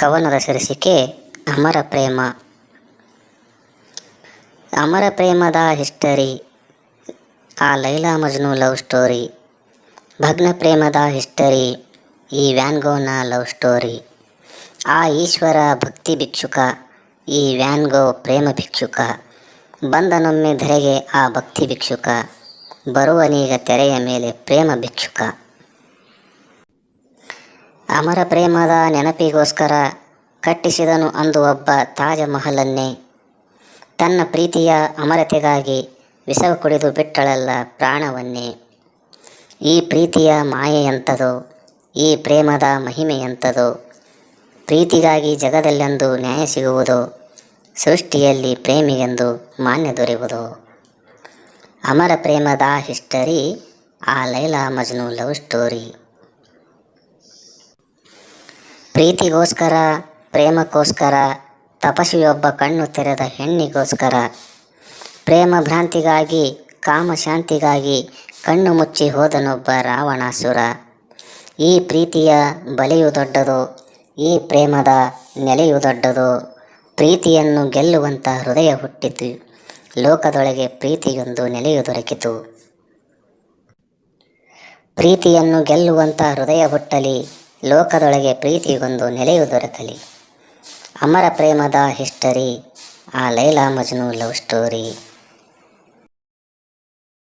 ಕವನದ ಶೀರ್ಷಿಕೆ ಅಮರ ಪ್ರೇಮ. ಅಮರ ಪ್ರೇಮದ ಹಿಸ್ಟರಿ. ಆ ಲೈಲಾ ಮಜ್ನು ಲವ್ ಸ್ಟೋರಿ. ಭಗ್ನ ಪ್ರೇಮದ ಹಿಸ್ಟರಿ. ಈ ವ್ಯಾನ್ಗೋನ ಲವ್ ಸ್ಟೋರಿ. ಆ ಈಶ್ವರ ಭಕ್ತಿ ಭಿಕ್ಷುಕ, ಈ ವ್ಯಾನ್ಗೋ ಪ್ರೇಮ ಭಿಕ್ಷುಕ. ಬಂದನೊಮ್ಮೆ ಧರೆಗೆ ಆ ಭಕ್ತಿ ಭಿಕ್ಷುಕ. ಬರುವನೀಗ ತೆರೆಯ ಮೇಲೆ ಪ್ರೇಮ ಭಿಕ್ಷುಕ. ಅಮರ ಪ್ರೇಮದ ನೆನಪಿಗೋಸ್ಕರ ಕಟ್ಟಿಸಿದನು ಅಂದು ಒಬ್ಬ ತಾಜ ಮಹಲನ್ನೇ ತನ್ನ ಪ್ರೀತಿಯ ಅಮರತೆಗಾಗಿ ವಿಷವ ಕುಡಿದು ಬಿಟ್ಟಳಲ್ಲ ಪ್ರಾಣವನ್ನೇ. ಈ ಪ್ರೀತಿಯ ಮಾಯೆಯಂಥದು ಈ ಪ್ರೇಮದ ಮಹಿಮೆಯಂಥದೋ ಪ್ರೀತಿಗಾಗಿ ಜಗದಲ್ಲೆಂದು ನ್ಯಾಯ ಸಿಗುವುದು, ಸೃಷ್ಟಿಯಲ್ಲಿ ಪ್ರೇಮಿಗೆಂದು ಮಾನ್ಯ ದೊರೆಯುವುದು. ಅಮರ ಪ್ರೇಮದ ಹಿಸ್ಟರಿ, ಆ ಲೈಲಾ ಮಜ್ನು ಲವ್ ಸ್ಟೋರಿ. ಪ್ರೀತಿಗೋಸ್ಕರ, ಪ್ರೇಮಕ್ಕೋಸ್ಕರ ತಪಸ್ವಿಯೊಬ್ಬ ಕಣ್ಣು ತೆರೆದ ಹೆಣ್ಣಿಗೋಸ್ಕರ. ಪ್ರೇಮ ಭ್ರಾಂತಿಗಾಗಿ ಕಾಮಶಾಂತಿಗಾಗಿ ಕಣ್ಣು ಮುಚ್ಚಿ ಹೋದನೊಬ್ಬ ರಾವಣಾಸುರ. ಈ ಪ್ರೀತಿಯ ಬಲೆಯು ದೊಡ್ಡದು, ಈ ಪ್ರೇಮದ ನೆಲೆಯು ದೊಡ್ಡದು. ಪ್ರೀತಿಯನ್ನು ಗೆಲ್ಲುವಂಥ ಹೃದಯ ಹುಟ್ಟಿತು. ಲೋಕದೊಳಗೆ ಪ್ರೀತಿಯೊಂದು ನೆಲೆಯು ದೊರಕಿತು. ಪ್ರೀತಿಯನ್ನು ಗೆಲ್ಲುವಂಥ ಹೃದಯ ಹುಟ್ಟಲಿ. ಲೋಕದೊಳಗೆ ಪ್ರೀತಿಗೊಂದು ನೆಲೆಯು ದೊರಕಲಿ. ಅಮರ ಪ್ರೇಮದ ಹಿಸ್ಟರಿ ಆ ಲೈಲಾ ಮಜ್ನು ಲವ್ ಸ್ಟೋರಿ.